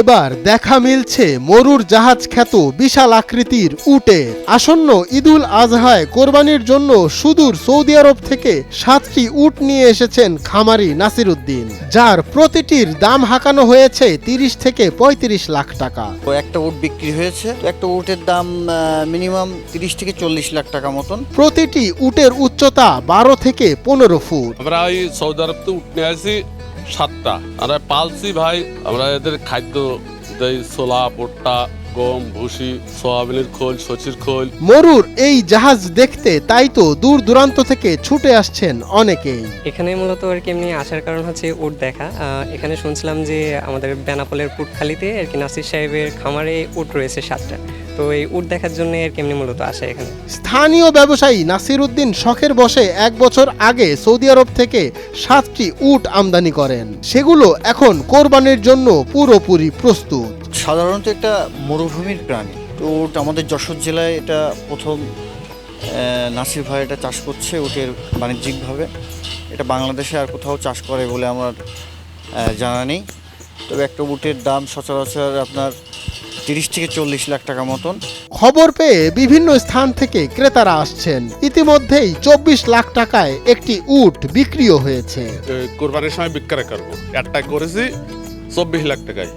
এবার দেখা মিলছে মরুর জাহাজ খ্যাত বিশাল আকৃতির উটের আসন্ন ঈদুল আজহায় কোরবানির জন্য সুদূর সৌদি আরব থেকে সাতটি উট নিয়ে এসেছেন খামারি নাসিরুদ্দিন যার প্রতিটির দাম হাঁকানো হয়েছে তিরিশ থেকে পঁয়ত্রিশ লাখ টাকা। একটা উট বিক্রি হয়েছে একটা উটের দাম মিনিমাম তিরিশ থেকে চল্লিশ লাখ টাকা মতন। প্রতিটি উটের উচ্চতা বারো থেকে পনেরো ফুট। আমরা সৌদি আরব তো উঠনে আছি সাতটা। আর পালসি ভাই আমরা এদের খাদ্য দেই ছোলা ভুট্টা গম ভুসি সোয়াবিনের খোল সচির খোল। মরুর এই জাহাজ দেখতে তাই তো দূর দূরান্ত থেকে ছুটে আসছেন অনেকেই। এখানে মূলত আর কি এমনি আসার কারণ হচ্ছে উট দেখা। আহ, এখানে শুনছিলাম যে আমাদের বেনাপোলের পুটখালিতে আর কি নাসির সাহেবের খামারে উট রয়েছে সাতটা। তো এই উট দেখার জন্য আর কি এমনি মূলত আসা এখানে। স্থানীয় ব্যবসায়ী নাসির উদ্দিন শখের বসে এক বছর আগে সৌদি আরব থেকে সাতটি উট আমদানি করেন। সেগুলো এখন কোরবানির জন্য পুরোপুরি প্রস্তুত। সাধারণত একটা মরুভূমির প্রাণী। তো উট আমাদের যশোর জেলায় এটা প্রথম নাসির ভাই এটা চাষ করছে উটের বাণিজ্যিকভাবে। এটা বাংলাদেশে আর কোথাও চাষ করে বলে আমার জানা নেই। তবে একটা উটের দাম সচরাচর আপনার তিরিশ থেকে চল্লিশ লাখ টাকা মতন। খবর পেয়ে বিভিন্ন স্থান থেকে ক্রেতারা আসছেন। ইতিমধ্যেই চব্বিশ লাখ টাকায় একটি উট বিক্রিও হয়েছে। কোরবানির সময় বিক্রয় করব। একটা করেছি চব্বিশ লাখ টাকায়।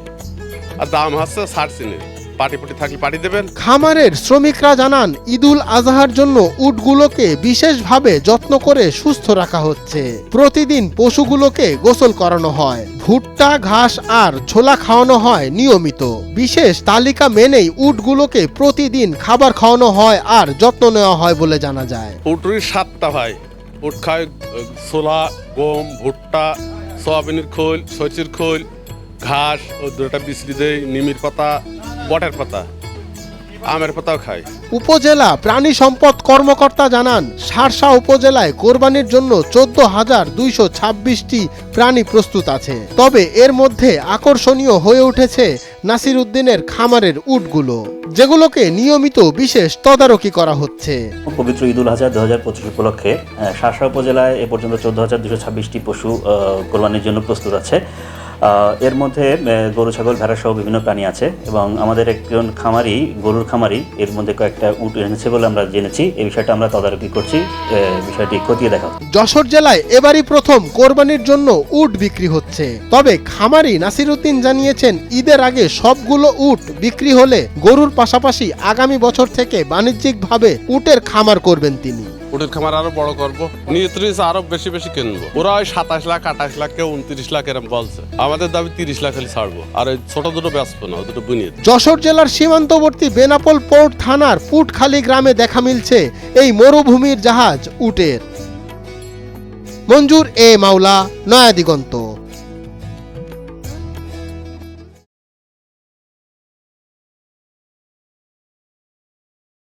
আর দাম হচ্ছে ষাট চিনি পাটি পুটি থাকলে পাটি দেবেন। খামারের শ্রমিকরা জানান ঈদুল আজহার জন্য উটগুলোকে বিশেষভাবে যত্ন করে সুস্থ রাখা হচ্ছে। প্রতিদিন পশুগুলোকে গোসল করানো হয়। ভুট্টা ঘাস আর ছোলা খাওয়ানো হয় নিয়মিত। বিশেষ তালিকা মেনেই উটগুলোকে প্রতিদিন খাবার খাওয়ানো হয় আর যত্ন নেওয়া হয় বলে জানা যায়। উটুরি সাতটা ভাই। উট খায় ছোলা গম ভুট্টা সোয়াবিনের খোল সচির খোল ঘাস ও দুটা বিচলি দেয় নিমির পাতা বটের পাতা আমের পাতাও খায়। উপজেলা প্রাণী সম্পদ কর্মকর্তা জানান সারসা উপজেলায় কোরবানির জন্য চোদ্দ হাজার দুইশো ছাব্বিশটি প্রাণী প্রস্তুত আছে। তবে এর মধ্যে আকর্ষণীয় হয়ে উঠেছে নাসির উদ্দিনের খামারের উটগুলো যেগুলোকে নিয়মিত বিশেষ তদারকি করা হচ্ছে। পবিত্র ঈদুল আজহা দু হাজার পঁচিশ উপলক্ষে শাসা উপজেলায় এ পর্যন্ত চোদ্দ হাজার দুশো ছাব্বিশটি পশু কোরবানির জন্য প্রস্তুত আছে। এর মধ্যে গরু, ছাগল, ভেড়া সহ বিভিন্ন প্রাণী আছে এবং আমাদের একজন খামারি, গরুর খামারি, এর মধ্যে কয়েকটা উট এনেছে বলে আমরা জেনেছি। এই বিষয়টা আমরা তদারকি করছি। বিষয়টি খতিয়ে দেখা যশোর জেলায় এবারই প্রথম কোরবানির জন্য উট বিক্রি হচ্ছে। তবে খামারি নাসিরুদ্দিন জানিয়েছেন, ঈদের আগে সবগুলো উট বিক্রি হলে গরুর পাশাপাশি আগামী বছর থেকে বাণিজ্যিকভাবে উটের খামার করবেন তিনি। উটের খামার আরও বড় করব। নিয়ত্রিশ আরও বেশি বেশি কিনবো। ওরা ওই সাতাশ লাখ, আঠাশ লাখ, কেউ উনত্রিশ লাখ এরম বলছে। আমাদের দাবি তিরিশ লাখ খালি ছাড়বো। আর ওই ছোট দুটো ব্যস্ত না দুটো বুনিয়ে যশোর জেলার সীমান্তবর্তী বেনাপোল পোর্ট থানার ফুটখালি গ্রামে দেখা মিলছে এই মরুভূমির জাহাজ উটের। মঞ্জুর এ মাওলা, নয়া দিগন্ত।